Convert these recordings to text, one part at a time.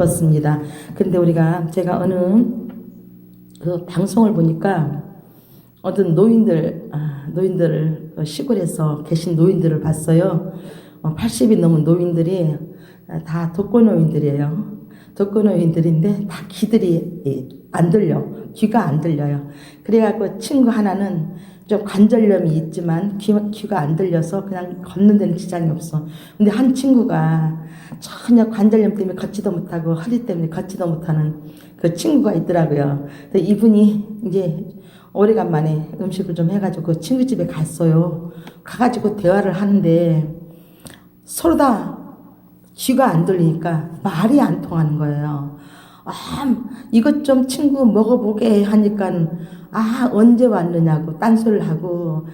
기뻤습니다. 근데 우리가 제가 어느 그 방송을 보니까 어떤 노인들 아, 노인들을 그 시골에서 계신 노인들을 봤어요. 어, 80이 넘은 노인들이 아, 다 독거노인들이에요. 독거노인들인데 다 귀들이 예, 안 들려. 귀가 안 들려요. 그래갖고 친구 하나는 좀 관절염이 있지만 귀, 귀가 안 들려서 그냥 걷는 데는 지장이 없어. 근데 한 친구가 전혀 관절염 때문에 걷지도 못하고 허리 때문에 걷지도 못하는 그 친구가 있더라고요. 이분이 이제 오래간만에 음식을 좀 해가지고 그 친구 집에 갔어요. 가가지고 대화를 하는데 서로 다 귀가 안 들리니까 말이 안 통하는 거예요. 아, 이것 좀 친구 먹어보게 하니까 아 언제 왔느냐고 딴소리를 하고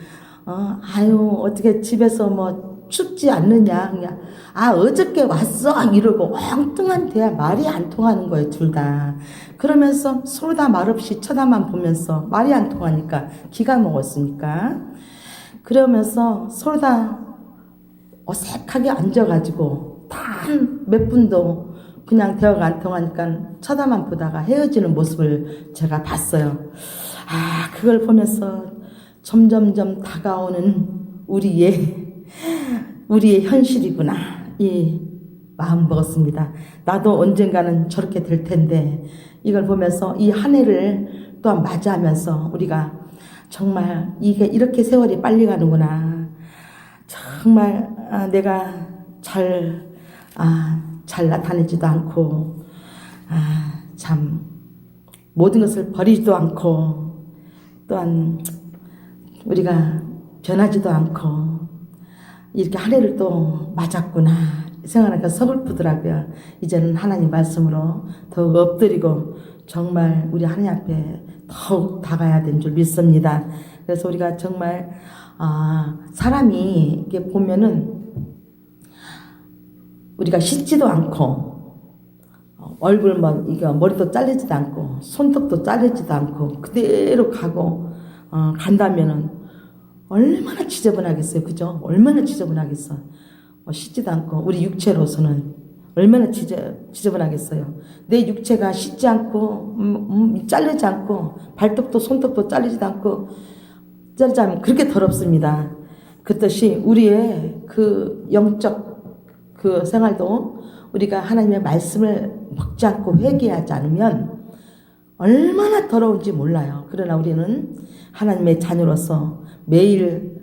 어 아유 어떻게 집에서 뭐 춥지 않느냐 그냥 아 어저께 왔어 이러고 엉뚱한 대화 말이 안 통하는 거예요 둘 다. 그러면서 서로 다 말없이 쳐다만 보면서 말이 안 통하니까 기가 먹었으니까. 그러면서 서로 다 어색하게 앉아가지고 단 몇 분도 그냥 대화가 안 통하니까 쳐다만 보다가 헤어지는 모습을 제가 봤어요. 아, 그걸 보면서 점점점 다가오는 우리의, 우리의 현실이구나. 이 마음 먹었습니다. 나도 언젠가는 저렇게 될 텐데, 이걸 보면서 이 한 해를 또한 맞이하면서 우리가 정말 이게 이렇게 세월이 빨리 가는구나. 정말 아, 내가 잘, 아, 잘 나타내지도 않고, 아, 참, 모든 것을 버리지도 않고, 또한 우리가 변하지도 않고, 이렇게 한 해를 또 맞았구나. 생각하니까 서글프더라고요. 이제는 하나님 말씀으로 더욱 엎드리고, 정말 우리 하나님 앞에 더욱 다가야 되는 줄 믿습니다. 그래서 우리가 정말, 아, 사람이 이렇게 보면은 우리가 씻지도 않고 어, 얼굴 뭐 이거 머리도 잘리지도 않고 손톱도 자르지도 않고 그대로 가고 어, 간다면은 얼마나 지저분하겠어요, 그죠? 얼마나 지저분하겠어. 어, 씻지도 않고 우리 육체로서는 얼마나 지저, 지저분하겠어요. 내 육체가 씻지 않고 음, 음, 자르지 않고 발톱도 손톱도 잘리지도 않고 자르지 않으면 그렇게 더럽습니다. 그 뜻이 우리의 그 영적 그 생활도 우리가 하나님의 말씀을 먹지 않고 회개하지 않으면 얼마나 더러운지 몰라요. 그러나 우리는 하나님의 자녀로서 매일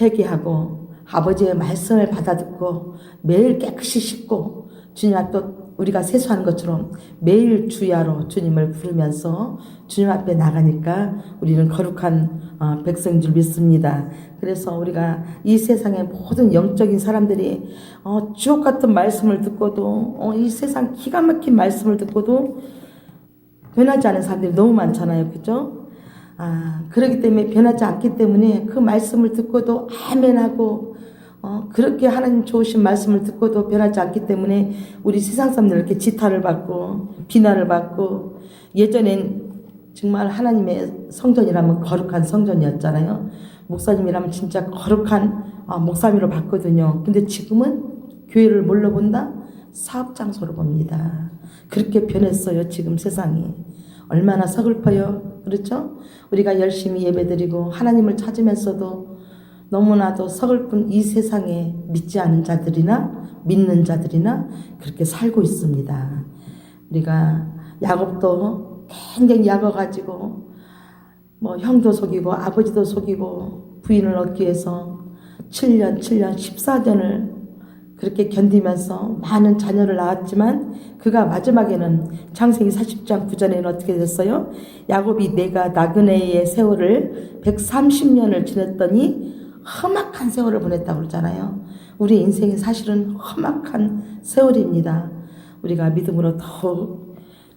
회개하고 아버지의 말씀을 받아듣고 매일 깨끗이 씻고 주님 앞에 우리가 세수하는 것처럼 매일 주야로 주님을 부르면서 주님 앞에 나가니까 우리는 거룩한 어, 백성인 줄 믿습니다. 그래서 우리가 이 세상의 모든 영적인 사람들이 어, 주옥 같은 말씀을 듣고도 어, 이 세상 기가 막힌 말씀을 듣고도 변하지 않은 사람들이 너무 많잖아요. 그죠? 아, 그렇기 때문에 변하지 않기 때문에 그 말씀을 듣고도 아멘하고 어, 그렇게 하나님 좋으신 말씀을 듣고도 변하지 않기 때문에 우리 세상 사람들 이렇게 지탄을 받고 비난을 받고 예전엔 정말 하나님의 성전이라면 거룩한 성전이었잖아요. 목사님이라면 진짜 거룩한 어, 목사님으로 봤거든요. 근데 지금은 교회를 뭘로 본다? 사업 장소로 봅니다. 그렇게 변했어요. 지금 세상이. 얼마나 서글퍼요. 그렇죠? 우리가 열심히 예배드리고 하나님을 찾으면서도 너무나도 서글픈 이 세상에 믿지 않은 자들이나 믿는 자들이나 그렇게 살고 있습니다. 우리가 야곱도 굉장히 약어가지고 뭐 형도 속이고 아버지도 속이고 부인을 얻기 위해서 7년, 7년, 14년을 그렇게 견디면서 많은 자녀를 낳았지만 그가 마지막에는 창세기 40장 9절에는 어떻게 됐어요? 야곱이 내가 나그네의 세월을 130년을 지냈더니 험악한 세월을 보냈다고 그러잖아요. 우리 인생이 사실은 험악한 세월입니다. 우리가 믿음으로 더욱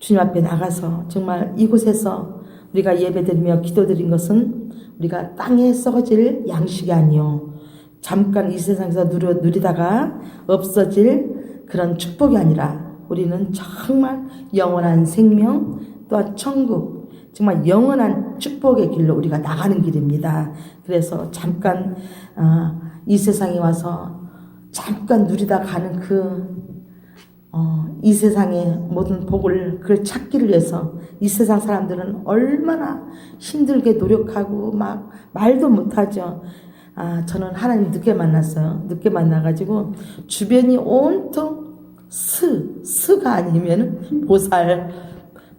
주님 앞에 나가서 정말 이곳에서 우리가 예배드리며 기도드린 것은 우리가 땅에 썩어질 양식이 아니요. 잠깐 이 세상에서 누려, 누리다가 없어질 그런 축복이 아니라 우리는 정말 영원한 생명 또한 천국 정말 영원한 축복의 길로 우리가 나가는 길입니다. 그래서 잠깐 어, 이 세상에 와서 잠깐 누리다 가는 그 어, 이 세상의 모든 복을 그걸 찾기를 위해서 이 세상 사람들은 얼마나 힘들게 노력하고 막 말도 못하죠. 아, 저는 하나님 늦게 만났어요. 늦게 만나가지고 주변이 온통 스, 스가 아니면은 보살,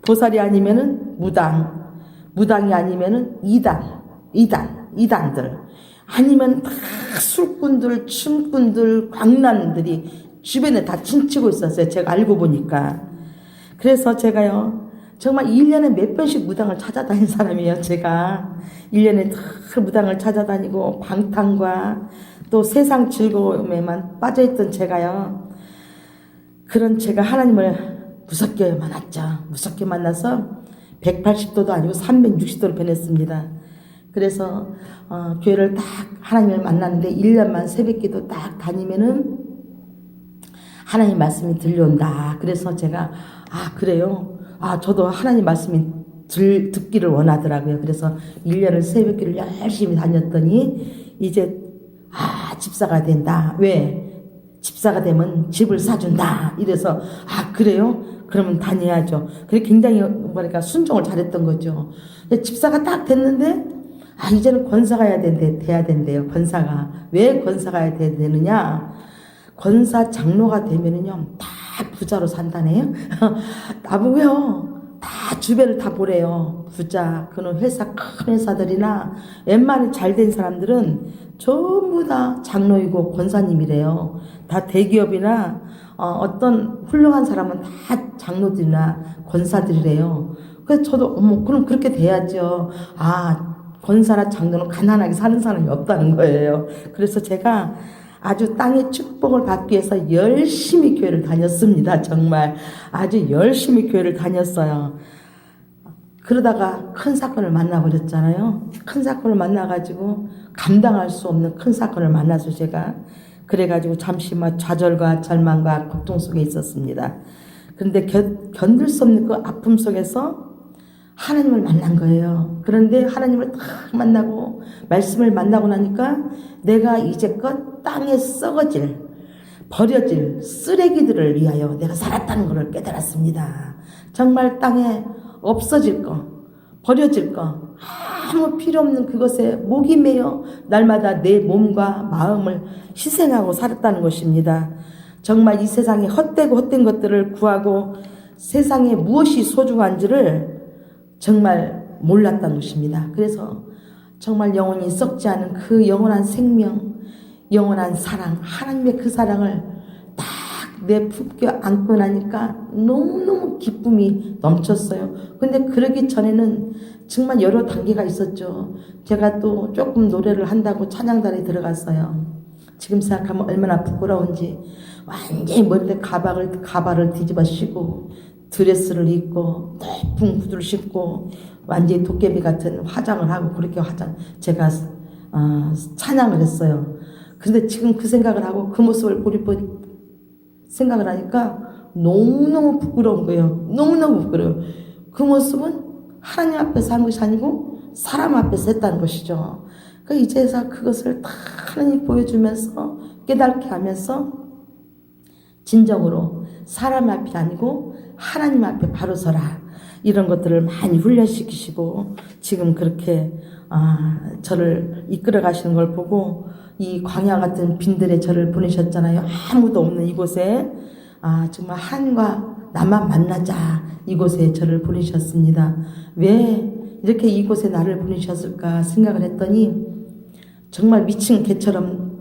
보살이 아니면은 무당, 무당이 아니면은 이단, 이단, 이단들. 아니면 다 술꾼들, 춤꾼들, 광란들이 주변에 다 침치고 있었어요. 제가 알고 보니까. 그래서 제가요, 정말 1년에 몇 번씩 무당을 찾아다닌 사람이에요, 제가. 1년에 다 무당을 찾아다니고, 방탕과 또 세상 즐거움에만 빠져있던 제가요, 그런 제가 하나님을 무섭게 만났죠. 무섭게 만나서 180도도 아니고 360도로 변했습니다. 그래서 어, 교회를 딱 하나님을 만났는데 1년만 새벽기도 딱 다니면은 하나님 말씀이 들려온다. 그래서 제가 아 그래요. 아 저도 하나님 말씀이 들, 듣기를 원하더라고요. 그래서 1년을 새벽기를 열심히 다녔더니 이제 아 집사가 된다. 왜? 집사가 되면 집을 사준다. 이래서 아 그래요? 그러면 다녀야죠. 그래 굉장히 뭐랄까 순종을 잘했던 거죠. 집사가 딱 됐는데 아 이제는 권사가 해야 된대 돼야 된대요. 권사가 왜 권사가 해야 돼- 되느냐? 권사 장로가 되면은요 다 부자로 산다네요. 나보고요. 다 주변을 다 보래요. 부자, 그런 회사, 큰 회사들이나 웬만히 잘된 사람들은 전부 다 장로이고 권사님이래요. 다 대기업이나 어, 떤 훌륭한 사람은 다 장로들이나 권사들이래요. 그래서 저도 어머 그럼 그렇게 돼야죠. 아 권사나 장로는 가난하게 사는 사람이 없다는 거예요. 그래서 제가 아주 땅의 축복을 받기 위해서 열심히 교회를 다녔습니다. 정말 아주 열심히 교회를 다녔어요. 그러다가 큰 사건을 만나버렸잖아요. 큰 사건을 만나가지고 감당할 수 없는 큰 사건을 만나서 제가 그래가지고 잠시 막 좌절과 절망과 고통 속에 있었습니다. 그런데 견, 견딜 수 없는 그 아픔 속에서 하나님을 만난 거예요. 그런데 하나님을 딱 만나고 말씀을 만나고 나니까 내가 이제껏 땅에 썩어질 버려질 쓰레기들을 위하여 내가 살았다는 것을 깨달았습니다. 정말 땅에 없어질 거, 버려질 거, 아무 필요 없는 그것에 목이 메어 날마다 내 몸과 마음을 희생하고 살았다는 것입니다. 정말 이 세상에 헛되고 헛된 것들을 구하고 세상에 무엇이 소중한지를 정말 몰랐다는 것입니다. 그래서 정말 영원히 썩지 않은 그 영원한 생명, 영원한 사랑, 하나님의 그 사랑을 딱 내 품겨 안고 나니까 너무너무 기쁨이 넘쳤어요. 근데 그러기 전에는 정말 여러 단계가 있었죠. 제가 또 조금 노래를 한다고 찬양단에 들어갔어요. 지금 생각하면 얼마나 부끄러운지 완전히 머리에 가방을 가발을 뒤집어 씌고 드레스를 입고 높은 구두를 신고 완전히 도깨비 같은 화장을 하고 그렇게 화장 제가 어, 찬양을 했어요. 근데 지금 그 생각을 하고 그 모습을 보리 생각을 하니까 너무너무 부끄러운 거예요. 너무너무 부끄러워요. 그 모습은 하나님 앞에서 한 것이 아니고 사람 앞에서 했다는 것이죠. 그 이제서 그것을 다 하나님 보여주면서 깨닫게 하면서 진정으로 사람 앞이 아니고 하나님 앞에 바로 서라. 이런 것들을 많이 훈련시키시고 지금 그렇게 아, 저를 이끌어 가시는 걸 보고 이 광야 같은 빈들에 저를 보내셨잖아요. 아무도 없는 이곳에 아, 정말 하나님과 나만 만나자 이곳에 저를 보내셨습니다. 왜 이렇게 이곳에 나를 보내셨을까 생각을 했더니 정말 미친 개처럼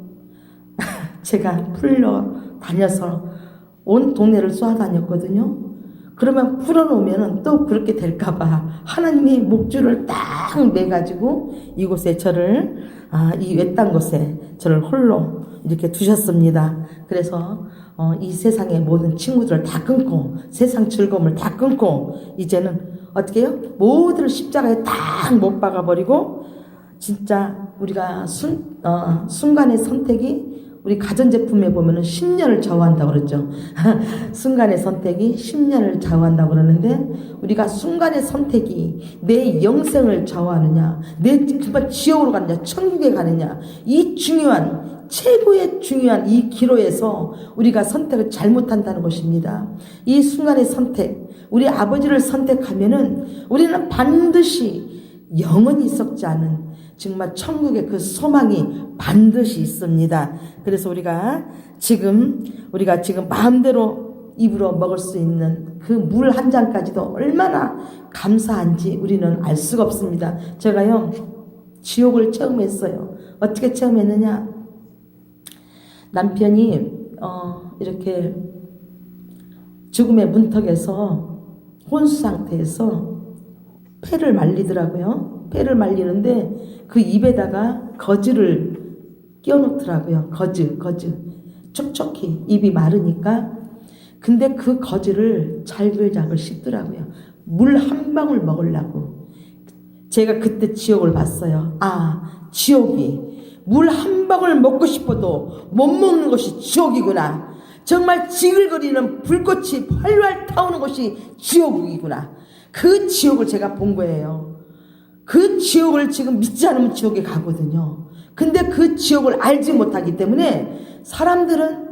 제가 풀려 다녀서 온 동네를 쏘아다녔거든요. 그러면 풀어놓으면 또 그렇게 될까봐 하나님이 목줄을 딱 매가지고 이곳에 저를 아, 이 외딴 곳에 저를 홀로 이렇게 두셨습니다. 그래서 어, 이 세상의 모든 친구들을 다 끊고 세상 즐거움을 다 끊고 이제는 어떻게 해요? 모두를 십자가에 딱 못 박아버리고 진짜 우리가 순, 어, 순간의 선택이 우리 가전제품에 보면은 10년을 좌우한다고 그러죠. 순간의 선택이 10년을 좌우한다고 그러는데 우리가 순간의 선택이 내 영생을 좌우하느냐, 내 정말 지옥으로 가느냐, 천국에 가느냐, 이 중요한 최고의 중요한 이 기로에서 우리가 선택을 잘못한다는 것입니다. 이 순간의 선택, 우리 아버지를 선택하면은 우리는 반드시 영원히 썩지 않은 정말 천국의 그 소망이 반드시 있습니다. 그래서 우리가 지금 우리가 지금 마음대로 입으로 먹을 수 있는 그 물 한 잔까지도 얼마나 감사한지 우리는 알 수가 없습니다. 제가요 지옥을 체험했어요. 어떻게 체험했느냐? 남편이 어, 이렇게 죽음의 문턱에서 혼수 상태에서 폐를 말리더라고요. 폐를 말리는데 그 입에다가 거즈를 끼워놓더라고요. 거즈, 거즈. 촉촉히 입이 마르니까. 근데 그 거즈를 잘글잘글 씹더라고요. 물 한 방울 먹으려고. 제가 그때 지옥을 봤어요. 아, 지옥이 물 한 방울 먹고 싶어도 못 먹는 것이 지옥이구나. 정말 지글거리는 불꽃이 활활 타오는 것이 지옥이구나. 그 지옥을 제가 본 거예요. 그 지옥을 지금 믿지 않으면 지옥에 가거든요. 근데 그 지옥을 알지 못하기 때문에 사람들은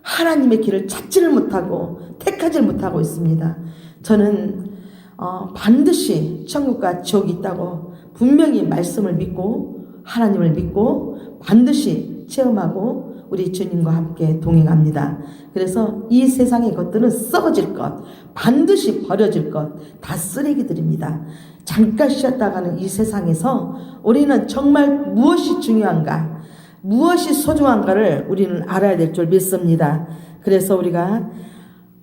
하나님의 길을 찾지를 못하고 택하지를 못하고 있습니다. 저는 어, 반드시 천국과 지옥이 있다고 분명히 말씀을 믿고 하나님을 믿고 반드시 체험하고 우리 주님과 함께 동행합니다. 그래서 이 세상의 것들은 썩어질 것, 반드시 버려질 것, 다 쓰레기들입니다. 잠깐 쉬었다가는 이 세상에서 우리는 정말 무엇이 중요한가, 무엇이 소중한가를 우리는 알아야 될 줄 믿습니다. 그래서 우리가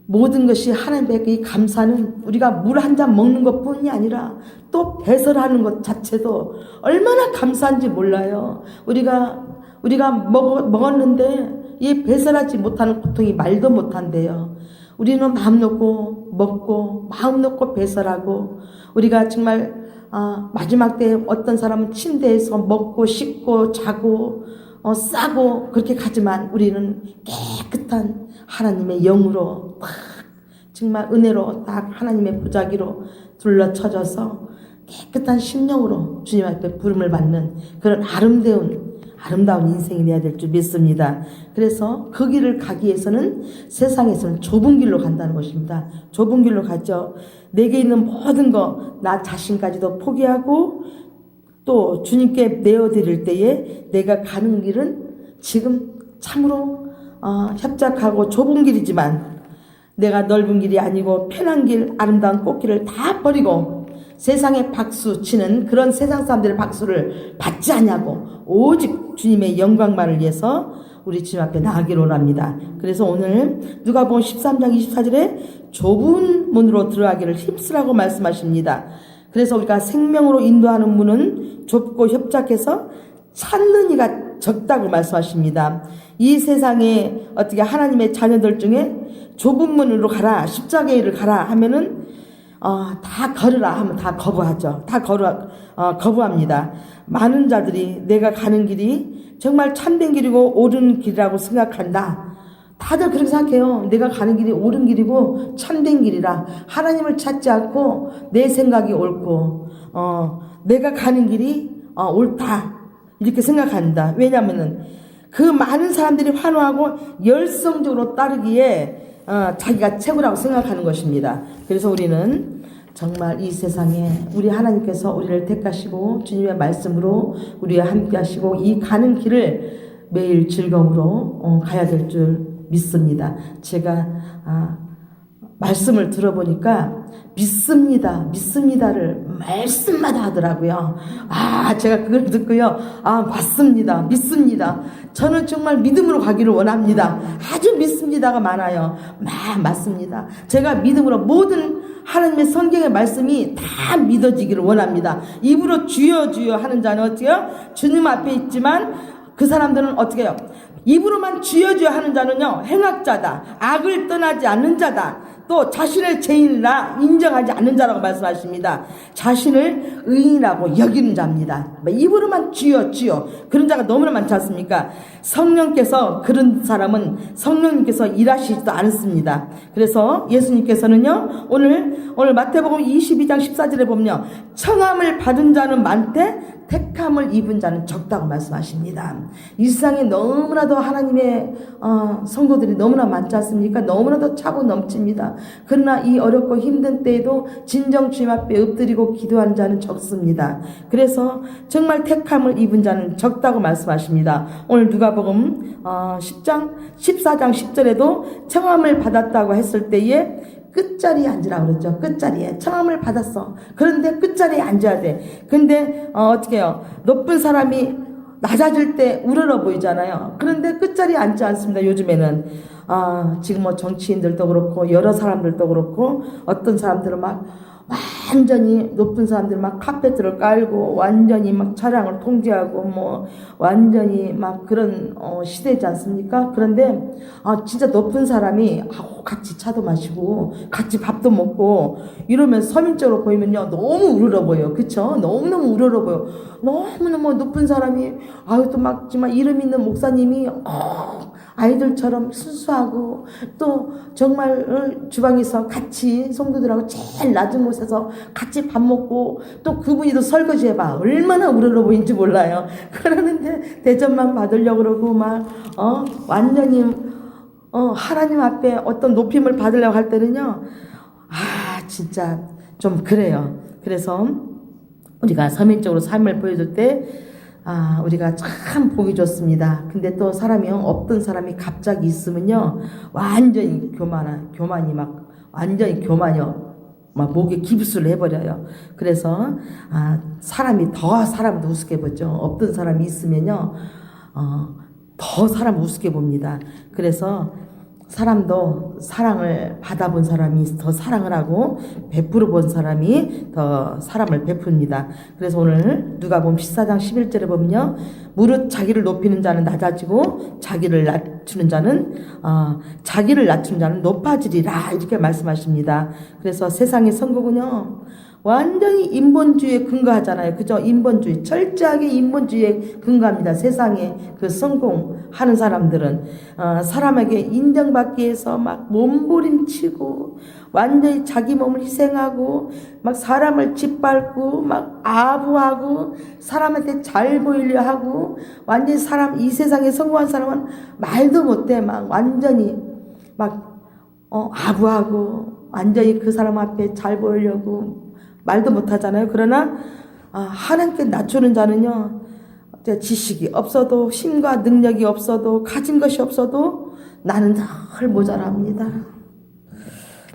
모든 것이 하나님께 감사는 우리가 물 한 잔 먹는 것 뿐이 아니라 또 배설하는 것 자체도 얼마나 감사한지 몰라요. 우리가, 우리가 먹, 먹었는데 이 배설하지 못하는 고통이 말도 못한대요. 우리는 마음 놓고 먹고 마음 놓고 배설하고 우리가 정말 아, 마지막 때 어떤 사람은 침대에서 먹고 씻고 자고 어, 싸고 그렇게 가지만 우리는 깨끗한 하나님의 영으로 딱 정말 은혜로 딱 하나님의 보자기로 둘러쳐져서 깨끗한 심령으로 주님 앞에 부름을 받는 그런 아름다운 아름다운 인생이 되어야 될 줄 믿습니다. 그래서 그 길을 가기 위해서는 세상에서는 좁은 길로 간다는 것입니다. 좁은 길로 가죠. 내게 있는 모든 거나 자신까지도 포기하고 또 주님께 내어드릴 때에 내가 가는 길은 지금 참으로 어, 협착하고 좁은 길이지만 내가 넓은 길이 아니고 편한 길, 아름다운 꽃길을 다 버리고 세상에 박수 치는 그런 세상 사람들의 박수를 받지 않냐고 오직 주님의 영광만을 위해서 우리 주님 앞에 나가기를 원합니다. 그래서 오늘 누가복음 13장 24절에 좁은 문으로 들어가기를 힘쓰라고 말씀하십니다. 그래서 우리가 생명으로 인도하는 문은 좁고 협착해서 찾는 이가 적다고 말씀하십니다. 이 세상에 어떻게 하나님의 자녀들 중에 좁은 문으로 가라, 십자가의 일을 가라 하면은 어, 다 걸으라 하면 다 거부하죠. 다 거부, 어, 거부합니다. 많은 자들이 내가 가는 길이 정말 참된 길이고 옳은 길이라고 생각한다. 다들 그렇게 생각해요. 내가 가는 길이 옳은 길이고 참된 길이라 하나님을 찾지 않고 내 생각이 옳고 어, 내가 가는 길이 어, 옳다 이렇게 생각한다. 왜냐하면은 그 많은 사람들이 환호하고 열성적으로 따르기에 어, 자기가 최고라고 생각하는 것입니다. 그래서 우리는 정말 이 세상에 우리 하나님께서 우리를 택하시고 주님의 말씀으로 우리와 함께 하시고 이 가는 길을 매일 즐거움으로 어, 가야 될 줄 믿습니다. 제가 아, 말씀을 들어보니까 믿습니다, 믿습니다를 말씀마다 하더라고요. 아, 제가 그걸 듣고요. 아, 맞습니다. 믿습니다. 저는 정말 믿음으로 가기를 원합니다. 아주 믿습니다가 많아요. 마, 맞습니다. 제가 믿음으로 모든 하나님의 성경의 말씀이 다 믿어지기를 원합니다. 입으로 주여 주여 하는 자는 어때요? 주님 앞에 있지만 그 사람들은 어떻게 해요? 입으로만 주여 주여 하는 자는요, 행악자다. 악을 떠나지 않는 자다. 또 자신을 죄인이라 인정하지 않는 자라고 말씀하십니다. 자신을 의인이라고 여기는 자입니다. 뭐 입으로만 주여 주여 그런 자가 너무나 많지 않습니까? 성령께서 그런 사람은 성령님께서 일하시지도 않습니다. 그래서 예수님께서는요 오늘 오늘 마태복음 22장 14절에 보면요 청함을 받은 자는 많되 택함을 입은 자는 적다고 말씀하십니다. 이 세상에 너무나도 하나님의 어, 성도들이 너무나 많지 않습니까? 너무나도 차고 넘칩니다. 그러나 이 어렵고 힘든 때에도 진정 주님 앞에 엎드리고 기도하는 자는 적습니다. 그래서 정말 택함을 입은 자는 적다고 말씀하십니다. 오늘 누가복음 어, 10장 14장 10절에도 청함을 받았다고 했을 때에 끝자리에 앉으라 그랬죠. 끝자리에 청함을 받았어. 그런데 끝자리에 앉아야 돼. 근데 어, 어떻게 해요? 높은 사람이 낮아질 때 우러러 보이잖아요. 그런데 끝자리에 앉지 않습니다. 요즘에는 아 지금 뭐 정치인들도 그렇고 여러 사람들도 그렇고 어떤 사람들은 막 완전히 높은 사람들 막 카페트를 깔고 완전히 막 차량을 통제하고 뭐 완전히 막 그런 어 시대지 않습니까? 그런데 아 진짜 높은 사람이 아, 같이 차도 마시고 같이 밥도 먹고 이러면 서민적으로 보이면요 너무 우러러 보여 그쵸? 너무너무 우러러 보여 너무너무 높은 사람이 아유 또 막 정말 이름 있는 목사님이 어, 아이들처럼 순수하고 또 정말 어, 주방에서 같이 성도들하고 제일 낮은 곳에서 같이 밥 먹고 또 그분이 또 설거지 해봐. 얼마나 우러러 보이는지 몰라요. 그러는데 대접만 받으려고 그러고 막 어 완전히 어 하나님 앞에 어떤 높임을 받으려고 할 때는요. 아 진짜 좀 그래요. 그래서 우리가 서민적으로 삶을 보여줄 때 아, 우리가 참 보기 좋습니다. 근데 또 사람이요, 없던 사람이 갑자기 있으면요, 완전히 교만한, 교만이 막, 완전히 교만이요. 막 목에 기부스를 해버려요. 그래서, 아, 사람이 더 사람을 우습게 보죠. 없던 사람이 있으면요, 어, 더 사람 우습게 봅니다. 그래서 사람도 사랑을 받아본 사람이 더 사랑을 하고 베풀어 본 사람이 더 사람을 베풉니다. 그래서 오늘 누가 보면 14장 11절에 보면요. 무릇 자기를 높이는 자는 낮아지고 자기를 낮추는 자는 어, 자기를 낮추는 자는 높아지리라 이렇게 말씀하십니다. 그래서 세상의 선거군요. 완전히 인본주의에 근거하잖아요. 그죠? 인본주의. 철저하게 인본주의에 근거합니다. 세상에 그 성공하는 사람들은. 어, 사람에게 인정받기 위해서 막 몸부림치고, 완전히 자기 몸을 희생하고, 막 사람을 짓밟고, 막 아부하고, 사람한테 잘 보이려 하고, 완전히 사람, 이 세상에 성공한 사람은 말도 못해. 막 완전히 막, 어, 아부하고, 완전히 그 사람 앞에 잘 보이려고, 말도 못하잖아요. 그러나 아, 하나님께 낮추는 자는요. 지식이 없어도 힘과 능력이 없어도 가진 것이 없어도 나는 늘 모자랍니다.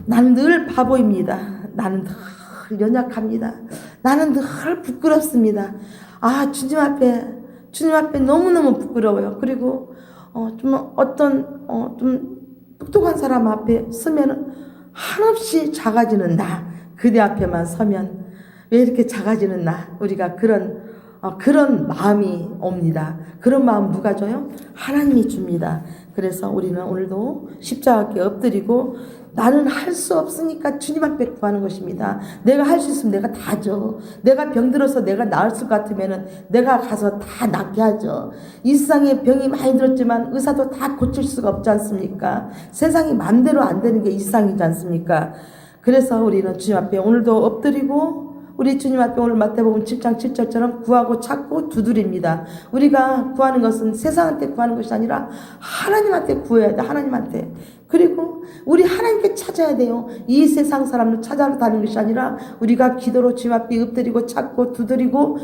나는 늘 바보입니다. 나는 늘 연약합니다. 나는 늘 부끄럽습니다. 아 주님 앞에 주님 앞에 너무 너무 부끄러워요. 그리고 어, 좀 어떤 어, 좀 똑똑한 사람 앞에 서면은 한없이 작아지는 나. 그대 앞에만 서면 왜 이렇게 작아지는 나 우리가 그런 어, 그런 마음이 옵니다. 그런 마음 누가 줘요? 하나님이 줍니다. 그래서 우리는 오늘도 십자가에 엎드리고 나는 할 수 없으니까 주님 앞에 구하는 것입니다. 내가 할 수 있으면 내가 다 줘. 내가 병들어서 내가 나을 것 같으면은 내가 가서 다 낫게 하죠. 이 세상에 병이 많이 들었지만 의사도 다 고칠 수가 없지 않습니까? 세상이 마음대로 안 되는 게이 세상이지 않습니까? 그래서 우리는 주님 앞에 오늘도 엎드리고 우리 주님 앞에 오늘 마태복음 7장 7절처럼 구하고 찾고 두드립니다. 우리가 구하는 것은 세상한테 구하는 것이 아니라 하나님한테 구해야 돼. 하나님한테. 그리고 우리 하나님께 찾아야 돼요. 이 세상 사람을 찾아다니는 것이 아니라 우리가 기도로 주님 앞에 엎드리고 찾고 두드리고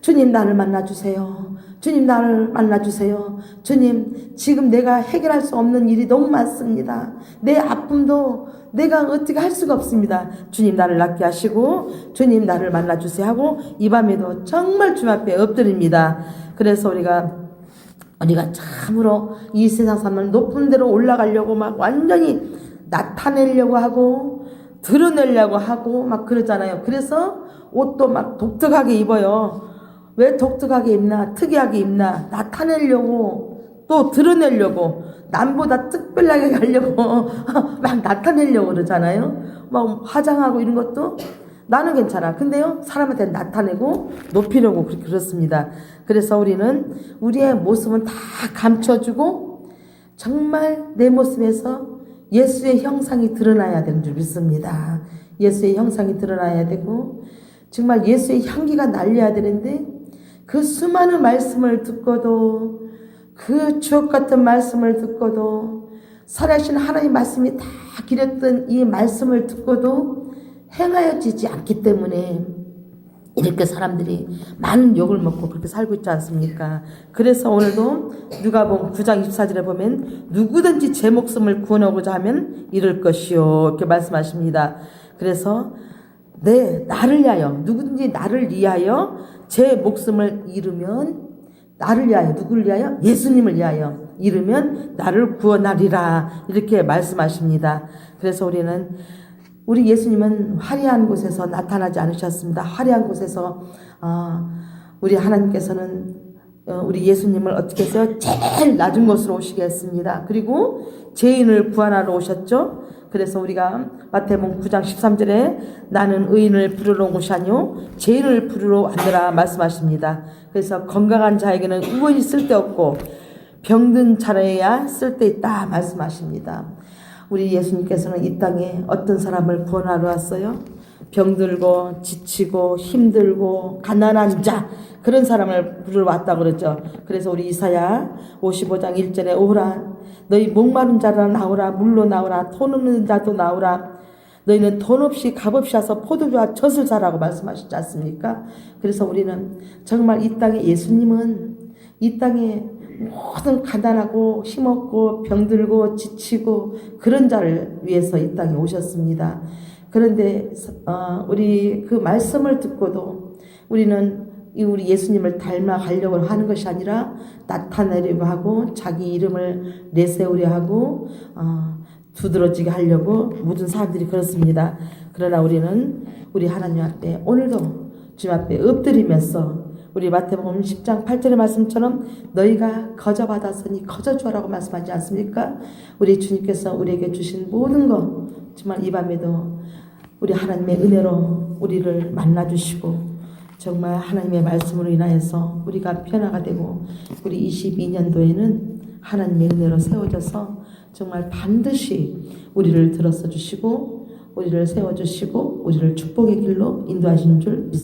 주님 나를 만나 주세요. 주님 나를 만나 주세요. 주님 지금 내가 해결할 수 없는 일이 너무 많습니다. 내 아픔도 내가 어떻게 할 수가 없습니다. 주님 나를 낫게 하시고 주님 나를 만나 주세요 하고 이 밤에도 정말 주님 앞에 엎드립니다. 그래서 우리가 우리가 참으로 이 세상 사람을 높은 데로 올라가려고 막 완전히 나타내려고 하고 드러내려고 하고 막 그러잖아요. 그래서 옷도 막 독특하게 입어요. 왜 독특하게 입나, 특이하게 입나, 나타내려고, 또 드러내려고, 남보다 특별하게 가려고, 막 나타내려고 그러잖아요. 막 화장하고 이런 것도 나는 괜찮아. 근데요, 사람한테 나타내고 높이려고 그렇습니다. 그래서 우리는 우리의 모습은 다 감춰주고, 정말 내 모습에서 예수의 형상이 드러나야 되는 줄 믿습니다. 예수의 형상이 드러나야 되고, 정말 예수의 향기가 날려야 되는데, 그 수많은 말씀을 듣고도 그 주옥 같은 말씀을 듣고도 살아신 하나님 말씀이 다 기렸던 이 말씀을 듣고도 행하여지지 않기 때문에 이렇게 사람들이 많은 욕을 먹고 그렇게 살고 있지 않습니까? 그래서 오늘도 누가복음 9장 24절에 보면 누구든지 제 목숨을 구원하고자 하면 이럴 것이요 이렇게 말씀하십니다. 그래서 네 나를 위하여 누구든지 나를 위하여 제 목숨을 잃으면 나를 위하여 누구를 위하여 예수님을 위하여 잃으면 나를 구원하리라 이렇게 말씀하십니다. 그래서 우리는 우리 예수님은 화려한 곳에서 나타나지 않으셨습니다. 화려한 곳에서 어, 우리 하나님께서는 어, 우리 예수님을 어떻게 했어요? 제일 낮은 곳으로 오시게 했습니다. 그리고 죄인을 구원하러 오셨죠. 그래서 우리가 마태복음 9장 13절에 나는 의인을 부르러 온 것이 아니요 죄인을 부르러 왔느라 말씀하십니다. 그래서 건강한 자에게는 의원이 쓸데없고 병든 자라야 쓸데있다 말씀하십니다. 우리 예수님께서는 이 땅에 어떤 사람을 구원하러 왔어요? 병들고 지치고 힘들고 가난한 자 그런 사람을 부르러 왔다고 그러죠. 그래서 우리 이사야 55장 1절에 오라 너희 목마른 자라 나오라 물로 나오라 돈 없는 자도 나오라 너희는 돈 없이 값 없이 와서 포도주와 젖을 사라고 말씀하시지 않습니까? 그래서 우리는 정말 이 땅에 예수님은 이 땅에 모든 가난하고 힘없고 병들고 지치고 그런 자를 위해서 이 땅에 오셨습니다. 그런데 어, 우리 그 말씀을 듣고도 우리는 이 우리 예수님을 닮아가려고 하는 것이 아니라 나타내려고 하고 자기 이름을 내세우려 하고 어, 두드러지게 하려고 모든 사람들이 그렇습니다. 그러나 우리는 우리 하나님 앞에 오늘도 주님 앞에 엎드리면서 우리 마태복음 10장 8절의 말씀처럼 너희가 거저 받았으니 거저 주라고 말씀하지 않습니까? 우리 주님께서 우리에게 주신 모든 것 정말 이 밤에도 우리 하나님의 은혜로 우리를 만나 주시고 정말 하나님의 말씀으로 인하여서 우리가 변화가 되고 우리 22년도에는 하나님의 은혜로 세워져서 정말 반드시 우리를 들어서 주시고 우리를 세워 주시고 우리를 축복의 길로 인도하신 줄 믿습니다.